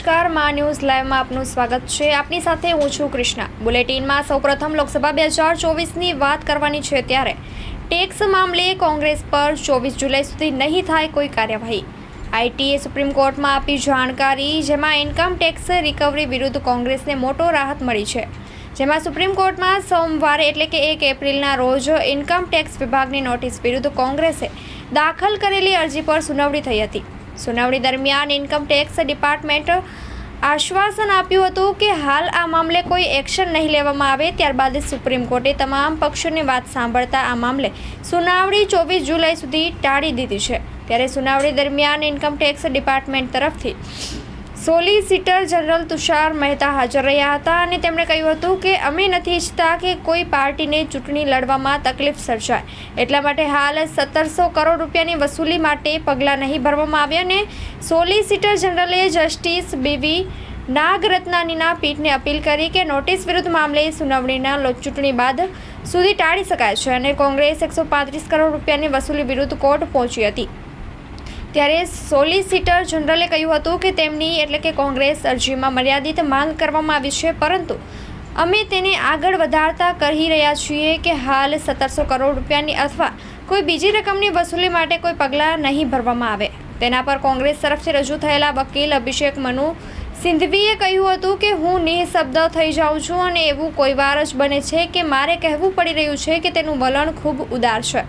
નમસ્કાર, મા ન્યૂઝ લાઈવમાં આપનું સ્વાગત છે. આપની સાથે હું છું કૃષ્ણા. બુલેટિનમાં સૌપ્રથમ લોકસભા બે હજાર ચોવીસની વાત કરવાની છે ત્યારે ટેક્સ મામલે કોંગ્રેસ પર ચોવીસ જુલાઈ સુધી નહીં થાય કોઈ કાર્યવાહી. આઈટીએ સુપ્રીમ કોર્ટમાં આપી જાણકારી, જેમાં ઇન્કમ ટેક્સ રિકવરી વિરુદ્ધ કોંગ્રેસને મોટો રાહત મળી છે. જેમાં સુપ્રીમ કોર્ટમાં સોમવારે એટલે કે એક એપ્રિલના રોજ ઇન્કમ ટેક્સ વિભાગની નોટિસ વિરુદ્ધ કોંગ્રેસે દાખલ કરેલી અરજી પર સુનાવણી થઈ હતી. સુનાવણી દરમિયાન ઇન્કમ ટેક્સ ડિપાર્ટમેન્ટ આશ્વાસન આપ્યું હતું કે હાલ આ મામલે કોઈ એક્શન નહીં લેવામાં આવે, ત્યારબાદ સુપ્રીમ કોર્ટે તમામ પક્ષોની વાત સાંભળતા આ મામલે સુનાવણી ચોવીસ જુલાઈ સુધી ટાળી દીધી છે. ત્યારે સુનાવણી દરમિયાન ઇન્કમ ટેક્સ ડિપાર્ટમેન્ટ તરફથી સોલિસિટર જનરલ તુષાર મહેતા હાજર રહ્યા હતા અને તેમણે કહ્યું હતું કે અમે નથી ઈચ્છતા કે કોઈ પાર્ટીને ચૂંટણી લડવામાં તકલીફ સર્જાય. એટલા માટે હાલ સત્તરસો કરોડ રૂપિયાની વસૂલી માટે પગલાં નહીં ભરવામાં આવ્યા અને સોલિસિટર જનરલે જસ્ટિસ બીવી નાગરત્નાનીના પીઠને અપીલ કરી કે નોટિસ વિરુદ્ધ મામલે સુનાવણીના ચૂંટણી બાદ સુધી ટાળી શકાય છે અને કોંગ્રેસ એકસો પાંત્રીસ કરોડ રૂપિયાની વસૂલી વિરુદ્ધ કોર્ટ પહોંચી હતી. ત્યારે સોલિસિટર જનરલે કહ્યું હતું કે તેમની, એટલે કે કોંગ્રેસ અરજીમાં મર્યાદિત માંગ કરવામાં આવી છે, પરંતુ અમે તેને આગળ વધારતા કહી રહ્યા છીએ કે હાલ સત્તરસો કરોડ રૂપિયાની અથવા કોઈ બીજી રકમની વસૂલી માટે કોઈ પગલાં નહીં ભરવામાં આવે. તેના પર કોંગ્રેસ તરફથી રજૂ થયેલા વકીલ અભિષેક મનુ સિંધવીએ કહ્યું હતું કે હું નિઃશબ્દ થઈ જાઉં છું અને એવું કોઈ વાર જ બને છે કે મારે કહેવું પડી રહ્યું છે કે તેનું વલણ ખૂબ ઉદાર છે.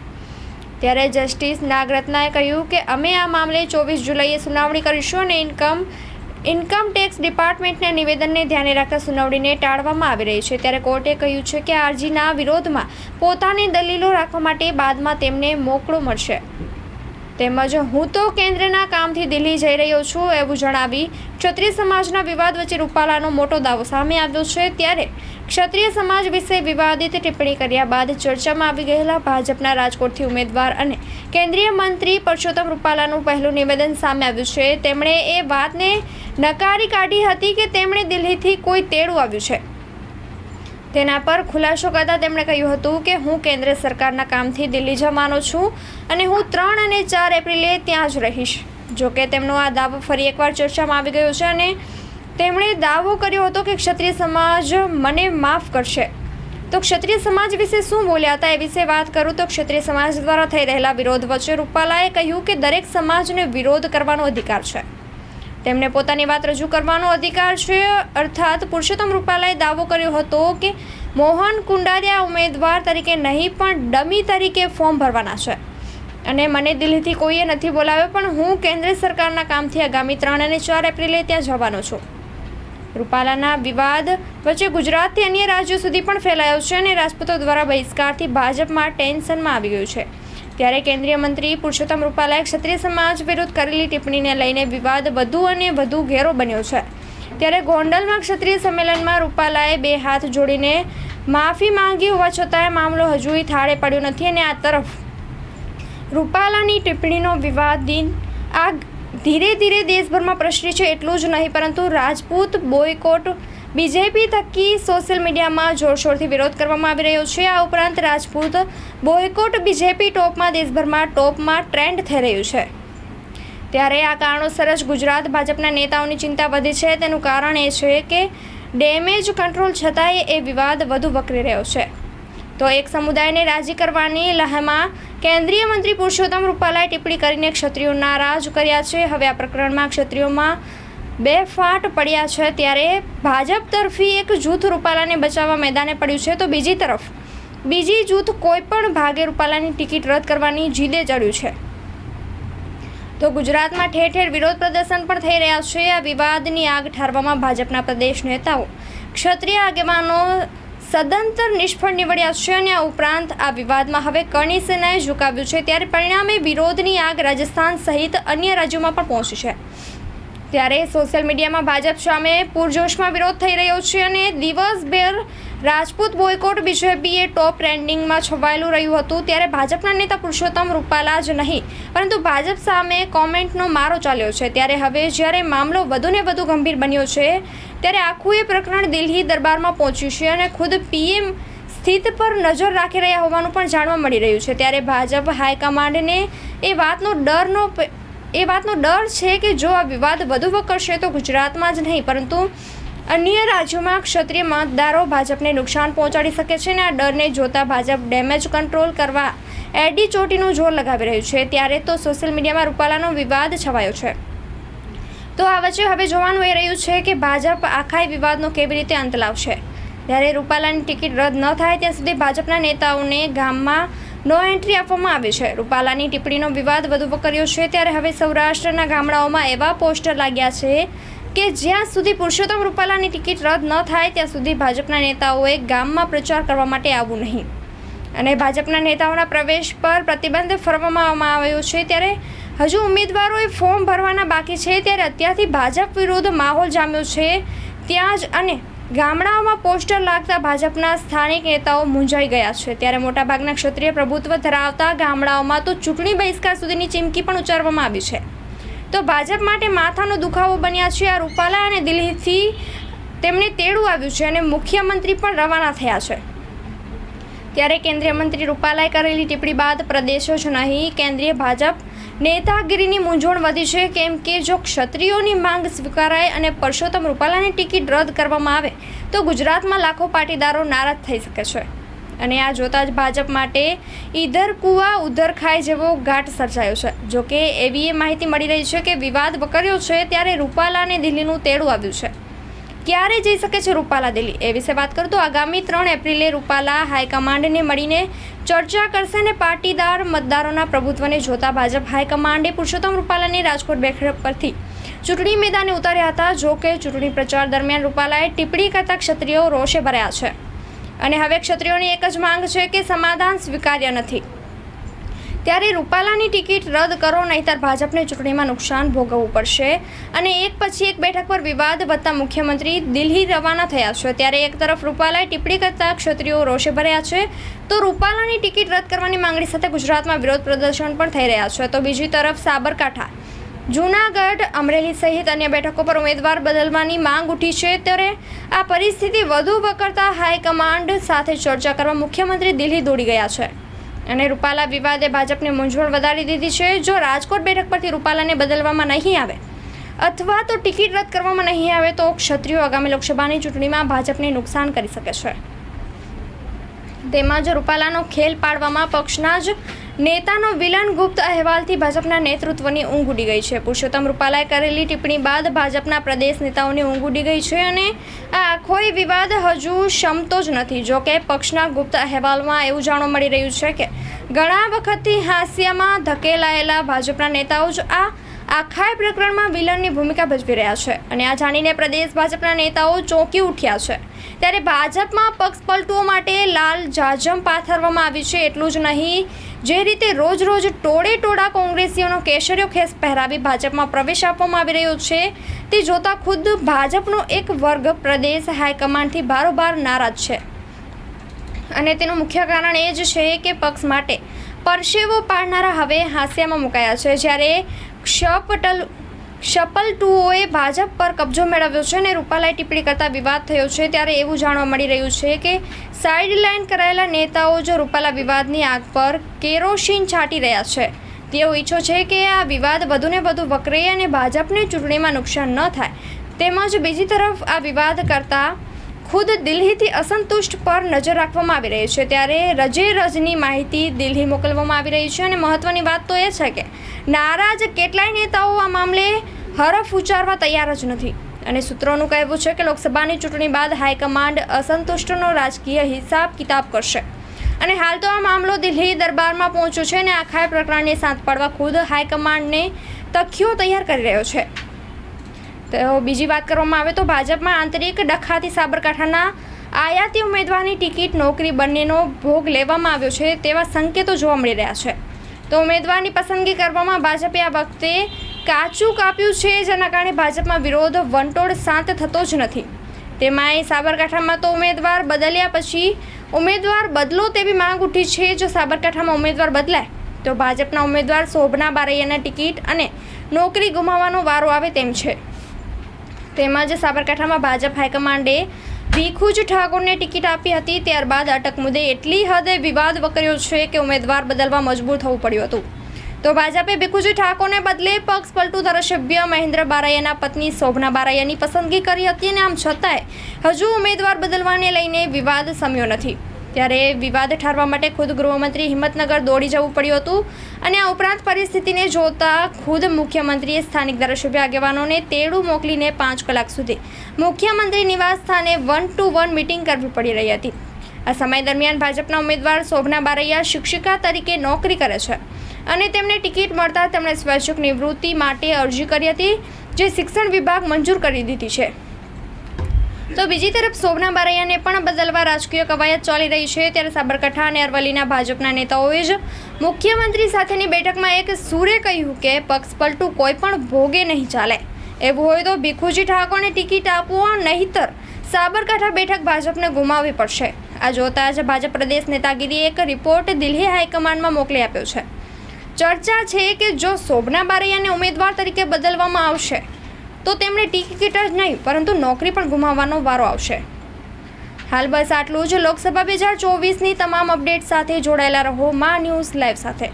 ત્યારે જસ્ટિસ નાગરત્નાએ કહ્યું કે અમે આ મામલે ચોવીસ જુલાઈએ સુનાવણી કરીશું અને ઇન્કમ ઇન્કમ ટેક્સ ડિપાર્ટમેન્ટના નિવેદનને ધ્યાને રાખતા સુનાવણીને ટાળવામાં આવી રહી છે. ત્યારે કોર્ટે કહ્યું છે કે અરજીના વિરોધમાં પોતાની દલીલો રાખવા માટે બાદમાં તેમને મોકળો મળશે. તેમજ હું તો કેન્દ્રના કામથી દિલ્હી જઈ રહ્યો છું એવું જણાવી ક્ષત્રિય સમાજના વિવાદ વચ્ચે રૂપાલાનો મોટો દાવો સામે આવ્યો છે. ત્યારે ક્ષત્રિય સમાજ વિશે વિવાદિત ટિપ્પણી કર્યા બાદ ચર્ચામાં આવી ગયેલા ભાજપના રાજકોટથી ઉમેદવાર અને કેન્દ્રીય મંત્રી પરસોત્તમ રૂપાલાનું પહેલું નિવેદન સામે આવ્યું છે. તેમણે એ વાતને નકારી કાઢી હતી કે તેમણે દિલ્હીથી કોઈ તેડું આવ્યું છે. તેના પર ખુલાસો કરતા તેમણે કહ્યું હતું કે હું કેન્દ્ર સરકારના કામથી દિલ્હી જવાનો છું અને હું ત્રણ અને ચાર એપ્રિલે ત્યાં જ રહીશ. જોકે તેમનો આ દાવો ફરી એકવાર ચર્ચામાં આવી ગયો છે અને તેમણે દાવો કર્યો હતો કે ક્ષત્રિય સમાજ મને માફ કરશે. તો ક્ષત્રિય સમાજ વિશે શું બોલ્યા હતા એ વિશે વાત કરું તો ક્ષત્રિય સમાજ દ્વારા થઈ રહેલા વિરોધ વચ્ચે રૂપાલાએ કહ્યું કે દરેક સમાજને વિરોધ કરવાનો અધિકાર છે. તેમને પોતાની વાત રજૂ કરવાનો અધિકાર છે. અર્થાત પુરુષોત્તમ રૂપાલાએ દાવો કર્યો હતો કે મોહન કુંડારિયા ઉમેદવાર તરીકે નહીં, પણ ડમી તરીકે ફોર્મ ભરવાના છે. અને મને દિલ્હીથી કોઈએ નથી બોલાવ્યો, પણ હું કેન્દ્ર સરકારના કામથી આગામી ત્રણ અને ચાર એપ્રિલે ત્યાં જવાનો છું. રૂપાલાના વિવાદ વચ્ચે ગુજરાતથી અન્ય રાજ્યો સુધી પણ ફેલાયો છે અને રાજપૂતો દ્વારા બહિષ્કારથી ભાજપમાં ટેન્શનમાં આવી ગયું છે. ત્યારે કેન્દ્રીય મંત્રી પુરુષોત્તમ રૂપાલાએ ક્ષત્રિય સમાજ વિરુદ્ધ કરેલી ટિપ્પણીને લઈને વિવાદ વધુ અને વધુ ઘેરો બન્યો છે. ત્યારે ગોંડલમાં ક્ષત્રિય સંમેલનમાં રૂપાલાએ બે હાથ જોડીને માફી માંગી હોવા છતાંય મામલો હજુય થાળે પડ્યો નથી અને આ તરફ રૂપાલાની ટિપ્પણીનો વિવાદ દિન આ ધીરે ધીરે દેશભરમાં પ્રસરી છે એટલું જ નહીં, પરંતુ રાજપૂત બોયકોટ બીજેપી થકી સોશિયલ મીડિયામાં જોરશોરથી વિરોધ કરવામાં આવી રહ્યો છે. આ ઉપરાંત રાજપૂત બોયકોટ બીજેપી ટોપમાં દેશભરમાં ટોપમાં ટ્રેન્ડ થઈ રહ્યું છે. ત્યારે આ કારણોસર જ ગુજરાત ભાજપના નેતાઓની ચિંતા વધી છે. તેનું કારણ એ છે કે ડેમેજ કંટ્રોલ છતાંય એ વિવાદ વધુ વકરી રહ્યો છે. તો એક સમુદાયને રાજી કરવાની લહેમાં કેન્દ્રીય મંત્રી પુરુષોત્તમ રૂપાલાએ ટિપ્પણી કરીને ક્ષત્રિયો નારાજ કર્યા છે. હવે આ પ્રકરણમાં ક્ષત્રિયોમાં બે ફાટ પડ્યા છે ત્યારે ભાજપ તરફી એક જૂથ રૂપાલાને બચાવવા મેદાને પડ્યું છે. તો બીજી તરફ, બીજી જૂથ કોઈ પણ ભાગે રૂપાલાની ટિકિટ રદ કરવાની જીદે ચડ્યું છે. તો ગુજરાતમાં ઠેર ઠેર વિરોધ પ્રદર્શન પણ થઈ રહ્યા છે. આ વિવાદની આગ ઠારવામાં ભાજપના પ્રદેશ નેતાઓ ક્ષત્રિય આગેવાનો સદંતર નિષ્ફળ નીવડ્યા છે અને આ ઉપરાંત આ વિવાદમાં હવે કરણી સેનાએ ઝુકાવ્યું છે. ત્યારે પરિણામે વિરોધની આગ રાજસ્થાન સહિત અન્ય રાજ્યોમાં પણ પહોંચી છે. ત્યારે સોશિયલ મીડિયામાં ભાજપ સામે પૂરજોશમાં વિરોધ થઈ રહ્યો છે અને દિવસભર રાજપૂત બોયકોટ બીજેપીએ ટોપ ટ્રેન્ડિંગમાં છવાયેલું રહ્યું હતું ત્યારે ભાજપના નેતા પુરુષોત્તમ રૂપાલા જ નહીં, પરંતુ ભાજપ સામે કોમેન્ટનો મારો ચાલ્યો છે. ત્યારે હવે જ્યારે મામલો વધુને વધુ ગંભીર બન્યો છે, ત્યારે આખું એ પ્રકરણ દિલ્હી દરબારમાં પહોંચ્યું છે અને ખુદ પીએમ સ્થિત પર નજર રાખી રહ્યા હોવાનું પણ જાણવા મળી રહ્યું છે. ત્યારે ભાજપ હાઈકમાન્ડને એ વાતનો ડરનો એ વાતનો ડર છે કે જો આ વિવાદ વધુ વકરશે તો ગુજરાતમાં જ નહીં, પરંતુ અન્ય રાજ્યોમાં ક્ષત્રિય મતદારો ભાજપને નુકસાન પહોંચાડી શકે છે અને આ ડરને જોતા ભાજપ ડેમેજ કંટ્રોલ કરવા એડી ચોટીનું જોર લગાવી રહ્યું છે. ત્યારે તો સોશિયલ મીડિયામાં રૂપાલાનો વિવાદ છવાયો છે. તો આ વચ્ચે હવે જોવાનું એ રહ્યું છે કે ભાજપ આખા વિવાદનો કેવી રીતે અંત લાવશે? જ્યારે રૂપાલાની ટિકિટ રદ ન થાય ત્યાં સુધી ભાજપના નેતાઓને ગામમાં નો એન્ટ્રી આપવામાં આવી છે. રૂપાલાની ટિપ્પણીનો વિવાદ વધુ વકર્યો છે ત્યારે હવે સૌરાષ્ટ્રના ગામડાઓમાં એવા પોસ્ટર લાગ્યા છે કે જ્યાં સુધી પુરુષોત્તમ રૂપાલાની ટિકિટ રદ ન થાય, ત્યાં સુધી ભાજપના નેતાઓએ ગામમાં પ્રચાર કરવા માટે આવવું નહીં. અને ભાજપના નેતાઓના પ્રવેશ પર પ્રતિબંધ ફરવામાં આવ્યો છે ત્યારે હજુ ઉમેદવારોએ ફોર્મ ભરવાના બાકી છે. ત્યારે અત્યારથી ભાજપ વિરુદ્ધ માહોલ જામ્યો છે. ત્યાં જ અને ગામડાઓમાં પોસ્ટર લાગતા ભાજપના સ્થાનિક નેતાઓ મૂંઝાઈ ગયા છે. ત્યારે મોટાભાગના ક્ષત્રિય પ્રભુત્વ ધરાવતા ગામડાઓમાં તો ચૂંટણી બહિષ્કાર સુધીની ચીમકી પણ ઉચ્ચારવામાં આવી છે. તો ભાજપ માટે માથાનો દુખાવો બન્યા છે આ રૂપાલા અને દિલ્હીથી તેમને તેડું આવ્યું છે અને મુખ્યમંત્રી પણ રવાના થયા છે. ત્યારે કેન્દ્રીય મંત્રી રૂપાલાએ કરેલી ટિપ્પણી બાદ પ્રદેશો જ નહીં, કેન્દ્રીય ભાજપ નેતાગીરીની મૂંઝવણ વધી છે, કેમ કે જો ક્ષત્રિયોની માંગ સ્વીકારાય અને પરસોત્તમ રૂપાલાની ટિકિટ રદ કરવામાં આવે, તો ગુજરાતમાં લાખો પાટીદારો નારાજ થઈ શકે છે. અને આ જોતાં જ ભાજપ માટે ઈધર કુવા ઉધર ખાય જેવો ઘાટ સર્જાયો છે. જોકે એવી એ માહિતી મળી રહી છે કે વિવાદ વકર્યો છે, ત્યારે રૂપાલાને દિલ્હીનું તેડું આવ્યું છે. ક્યારે જઈ શકે છે રૂપાલા દિલ્હી? એ વિશે વાત કરું તો આગામી ત્રણ એપ્રિલે રૂપાલા હાઈકમાન્ડને મળીને ચર્ચા કરશે અને પાટીદાર મતદારોના પ્રભુત્વને જોતા ભાજપ હાઈકમાન્ડે પુરુષોત્તમ રૂપાલાની રાજકોટ બેઠક પરથી ચૂંટણી મેદાને ઉતાર્યા હતા. જો કે ચૂંટણી પ્રચાર દરમિયાન રૂપાલાએ ટિપ્પણી કરતા ક્ષત્રિયો રોષે ભર્યા છે. અને હવે ક્ષત્રિયોની એક જ માંગ છે કે સમાધાન સ્વીકાર્ય નથી. ત્યારે રૂપાલાની ટિકિટ રદ કરો, નહીતર ભાજપને ચૂંટણીમાં નુકસાન ભોગવવું પડશે. અને એક પછી એક બેઠક પર વિવાદ વધતા મુખ્યમંત્રી દિલ્હી રવાના થયા છે. ત્યારે એક તરફ રૂપાલાએ ટિપ્પણી કરતા ક્ષત્રિયો રોષે ભર્યા છે. તો રૂપાલાની ટિકિટ રદ કરવાની માંગણી સાથે ગુજરાતમાં વિરોધ પ્રદર્શન પણ થઈ રહ્યા છે. તો બીજી તરફ સાબરકાંઠા. જૂનાગઢ, અમરેલી સહિત અન્ય બેઠકો પર ઉમેદવાર બદલવાની માંગ ઉઠી છે. ત્યારે આ પરિસ્થિતિ વધુ વકરતા હાઈકમાન્ડ સાથે ચર્ચા કરવા મુખ્યમંત્રી દિલ્હી દોડી ગયા છે. અને રૂપાલા વિવાદે ભાજપને મૂંઝવણ વધારી દીધી છે. જો રાજકોટ બેઠક પરથી રૂપાલાને બદલવામાં નહીં આવે અથવા તો ટિકિટ રદ કરવામાં નહીં આવે તો ક્ષત્રિયો આગામી લોકસભાની ચૂંટણીમાં ભાજપને નુકસાન કરી શકે છે. તેમાં જ રૂપાલાનો ખેલ પાડવામાં પક્ષના જ નેતાનો વિલન ગુપ્ત અહેવાલથી ભાજપના નેતૃત્વની ઊંઘ ઉડી ગઈ છે. પુરુષોત્તમ રૂપાલાએ કરેલી ટિપ્પણી બાદ ભાજપના પ્રદેશ નેતાઓની ઊંઘ ઉડી ગઈ છે અને આ આખોય વિવાદ હજુ શમતો જ નથી. જો કે પક્ષના ગુપ્ત અહેવાલમાં એવું જાણવા મળી રહ્યું છે કે ઘણા વખતથી હાસ્યમાં ધકેલાયેલા ભાજપના નેતાઓ જ આ આખાય પ્રકરણમાં વિલનની ભૂમિકા ભજવી રહ્યા છે અને આ જાણીને પ્રદેશ ભાજપના નેતાઓ ચોંકી ઉઠ્યા છે. ત્યારે ભાજપમાં પક્ષ પલટુઓ માટે લાલ જાજમ પાથરવામાં આવી છે. એટલું જ નહીં જે રીતે રોજ રોજ ટોળે ટોળા કોંગ્રેસીઓનો કેસરીયો ખેસ પહેરાવી ભાજપમાં પ્રવેશ આપવામાં આવી રહ્યો છે, તે જોતા ખુદ ભાજપનો એક વર્ગ પ્રદેશ હાઈકમાન્ડથી બારોબાર નારાજ છે. અને તેનું મુખ્ય કારણ એ જ છે કે પક્ષ માટે પરસેવો પાડનારા હવે હાસ્યામાં મુકાયા છે. જ્યારે ક્ષપટલ શપલટુઓએ ભાજપ પર કબજો મેળવ્યો છે અને રૂપાલાએ ટિપ્પણી કરતા વિવાદ થયો છે ત્યારે એવું જાણવા મળી રહ્યું છે કે સાઇડલાઇન કરાયેલા નેતાઓ જો રૂપાલા વિવાદની આગ પર કેરોસીન છાંટી રહ્યા છે. તેઓ ઈચ્છો છે કે આ વિવાદ વધુને વધુ વકરે અને ભાજપને ચૂંટણીમાં નુકસાન ન થાય. તેમજ બીજી તરફ આ વિવાદ કરતા ખુદ દિલ્હીથી અસંતુષ્ટ પર નજર રાખવામાં આવી રહી છે. ત્યારે રજે રજની માહિતી દિલ્હી મોકલવામાં આવી રહી છે અને મહત્વની વાત તો એ છે કે નારાજ કેટલાય નેતાઓ આ મામલે હરફ ઉચ્ચારવા તૈયાર જ નથી. અને સૂત્રોનું કહેવું છે કે લોકસભાની ચૂંટણી બાદ હાઈકમાન્ડ અસંતુષ્ટનો રાજકીય હિસાબ કિતાબ કરશે. અને હાલ તો આ મામલો દિલ્હી દરબારમાં પહોંચ્યો છે અને આખા પ્રકરણને સાથ પાડવા ખુદ હાઈકમાન્ડને તથ્યો તૈયાર કરી રહ્યો છે. તો બીજી વાત કરવામાં આવે તો ભાજપમાં આંતરિક ડખાથી સાબરકાંઠાના આયાતી ઉમેદવારની ટિકિટ નોકરી બંનેનો ભોગ લેવામાં આવ્યો છે તેવા સંકેતો જોવા મળી રહ્યા છે. તો ઉમેદવારની પસંદગી કરવામાં ભાજપે આ વખતે કાચું કાપ્યું છે જેના કારણે ભાજપમાં વિરોધ વંટોળ શાંત થતો જ નથી. તેમાંય સાબરકાંઠામાં તો ઉમેદવાર બદલ્યા પછી ઉમેદવાર બદલો તેવી માંગ ઉઠી છે. જો સાબરકાંઠામાં ઉમેદવાર બદલાય, તો ભાજપના ઉમેદવાર શોભના બારૈયાના ટિકિટ અને નોકરી ગુમાવવાનો વારો આવે તેમ છે. તેમજ સાબરકાંઠામાં ભાજપ હાઈકમાન્ડે ભીખુજ ઠાકોરને ટિકિટ આપી હતી, ત્યારબાદ અટક મુદ્દે એટલી હદે વિવાદ વકર્યો છે કે ઉમેદવાર બદલવા મજબૂર થવું પડ્યું હતું. તો ભાજપે ભીખુજી ઠાકોરને બદલે પક્ષ પલટુ ધારાસભ્ય મહેન્દ્ર બારાયાના પત્ની શોભના બારાયાની પસંદગી કરી હતી અને આમ છતાંય હજુ ઉમેદવાર બદલવાને લઈને વિવાદ સમ્યો નથી. ત્યારે વિવાદ ઠારવા માટે ખુદ ગૃહમંત્રી હિંમતનગર દોડી જવું પડ્યું હતું અને આ ઉપરાંત પરિસ્થિતિને જોતા ખુદ મુખ્યમંત્રીએ સ્થાનિક ધારાસભ્ય આગેવાનોને તેડું મોકલીને પાંચ કલાક સુધી મુખ્યમંત્રી નિવાસ સ્થાને વન ટુ વન મિટિંગ કરવી પડી રહી હતી. આ સમય દરમિયાન ભાજપના ઉમેદવાર શોભના બારૈયા શિક્ષિકા તરીકે નોકરી કરે છે અને તેમને ટિકિટ મળતા તેમણે સ્વૈચ્છિક નિવૃત્તિ માટે અરજી કરી હતી, જે શિક્ષણ વિભાગ મંજૂર કરી દીધી છે. તો બીજી તરફ શોભના બારૈયાને પણ બદલવા રાજકીય કવાયત ચાલી રહી છે. ત્યારે સાબરકાંઠા અને અરવલ્લીના ભાજપના નેતાઓએ જ મુખ્યમંત્રી સાથેની બેઠકમાં એક સૂરે કહ્યું કે પક્ષ પલટું કોઈ પણ ભોગે નહીં ચાલે. એવું હોય તો ભીખુજી ઠાકોરને ટિકિટ આપવો નહીતર સાબરકાંઠા બેઠક ભાજપને ગુમાવવી પડશે. આ જોતા જ ભાજપ પ્રદેશ નેતાગીરીએ એક રિપોર્ટ દિલ્હી હાઈકમાન્ડમાં મોકલી આપ્યો છે. ચર્ચા છે કે જો શોભના બારૈયાને ઉમેદવાર તરીકે બદલવામાં આવશે તો તેમણે ટિકિટ જ નહીં, પરંતુ નોકરી પણ ગુમાવવાનો વારો આવશે. હાલ બસ આટલું જ. લોકસભા બે હજાર ચોવીસની તમામ અપડેટ સાથે જોડાયેલા રહો. મા ન્યૂઝ લાઈવ સાથે.